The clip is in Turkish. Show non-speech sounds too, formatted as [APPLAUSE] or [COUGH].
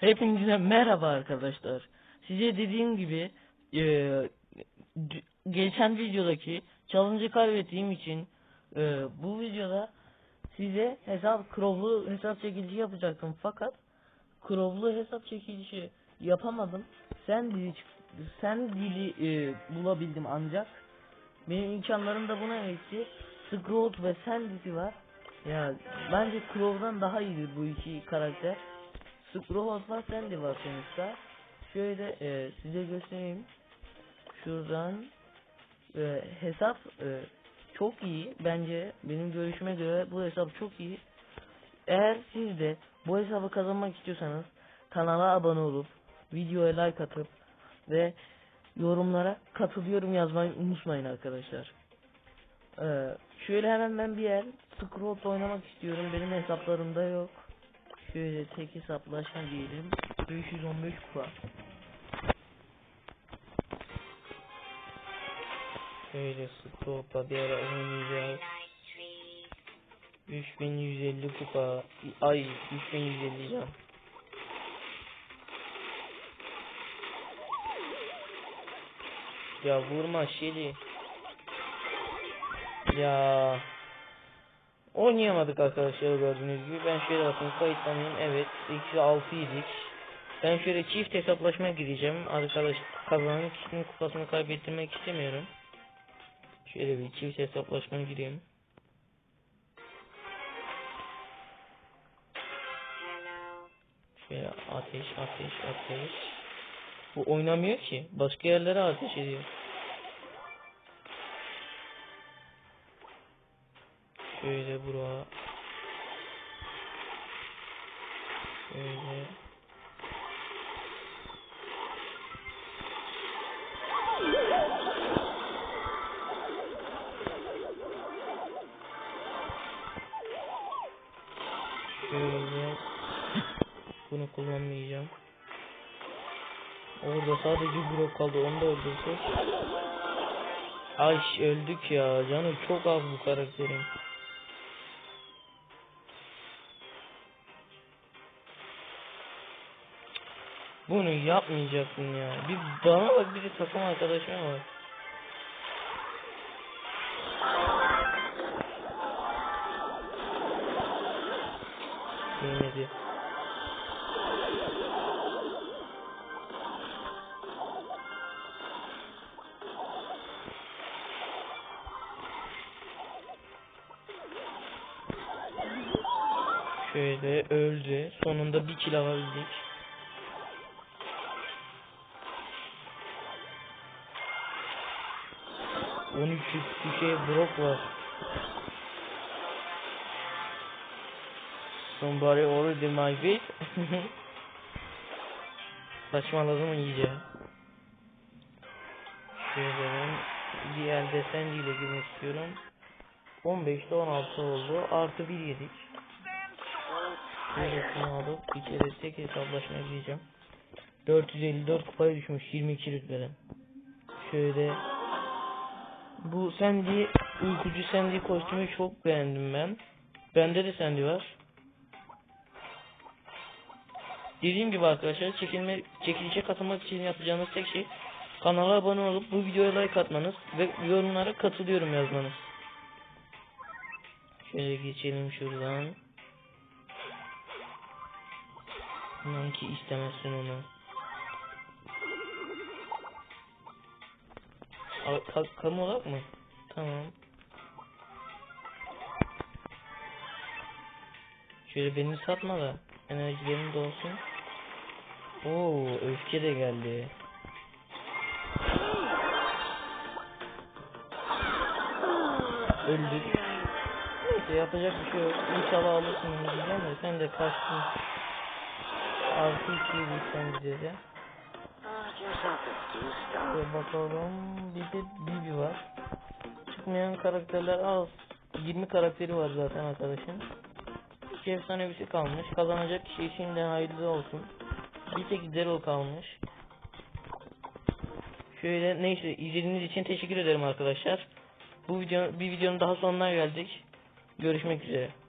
Hepinize merhaba arkadaşlar. Size dediğim gibi e, geçen videodaki challenge'ı kaybettiğim için e, bu videoda size hesap Crow'lu hesap çekilişi yapacaktım fakat Crow'lu hesap çekilişi yapamadım. Sen dili sen dili e, bulabildim ancak benim imkanlarım da buna yetti. Scroll ve Sandy'si var. Ya bence Crow'dan daha iyidir bu iki karakter. Scrolls var Sandy var sonuçta. Şöyle e, size göstereyim. Şuradan e, hesap e, çok iyi. Bence benim görüşüme göre bu hesap çok iyi. Eğer siz de bu hesabı kazanmak istiyorsanız kanala abone olup videoya like atıp ve yorumlara katılıyorum yazmayı unutmayın arkadaşlar. Ee, şöyle hemen ben bir yer Scroll oynamak istiyorum. Benim hesaplarımda yok. Şöyle tek hesaplaşma diyelim. 515 kupa. Şöyle Scroll'da bir ara oynayacağız. 3150 kupa. Ay 3150 can. Ya vurma Şeli. Ya. Oynayamadık arkadaşlar gördüğünüz gibi. Ben şöyle bakın kayıtlanayım. Evet. 8'e 6 idik. Ben şöyle çift hesaplaşma gireceğim. Arkadaş kazanan kişinin kupasını kaybettirmek istemiyorum. Şöyle bir çift hesaplaşma gireyim. Şöyle ateş ateş ateş. Bu oynamıyor ki. Başka yerlere ateş ediyor. Şöyle bura. Şöyle. Şöyle. Bunu kullanmayacağım. Orada sadece blok kaldı. Onu da. Ay öldük ya. Canı çok az bu karakterin. Bunu yapmayacaktın ya. Bir bana bak bir de takım arkadaşıma bak. Yemedi. Şöyle öldü. Sonunda bir kill alabildik. On üç üstü şey Brock var. Somebody already my feet. [LAUGHS] Saçmaladım iyice. Şöyle diğer desen ile girmek istiyorum. 15'te 16 oldu. Artı 1 yedik. Şunu alıp bir kere tek hesaplaşmaya gireceğim. 454 kupaya düşmüş 22 rütbeden. Şöyle bu Sandy uykucu Sandy kostümü çok beğendim ben. Bende de Sandy var. Dediğim gibi arkadaşlar çekilme çekilişe katılmak için yapacağınız tek şey kanala abone olup bu videoya like atmanız ve yorumlara katılıyorum yazmanız. Şöyle geçelim şuradan. İnan ki istemezsin onu. Al, ka kamu olarak mı? Tamam. Şöyle beni satma da enerjilerim de olsun. Oo, öfke de geldi. Öldük. Neyse yapacak bir şey yok. İnşallah alırsın diyeceğim de sen de kaçtın. Artı iki yedik sen bize de. Şöyle bakalım. Bir de Bibi var. Çıkmayan karakterler az. 20 karakteri var zaten arkadaşın. İki efsanevisi kalmış. Kazanacak kişi şimdiden hayırlı olsun. Bir tek Daryl kalmış. Şöyle neyse izlediğiniz için teşekkür ederim arkadaşlar. Bu video bir videonun daha sonuna geldik. Görüşmek üzere.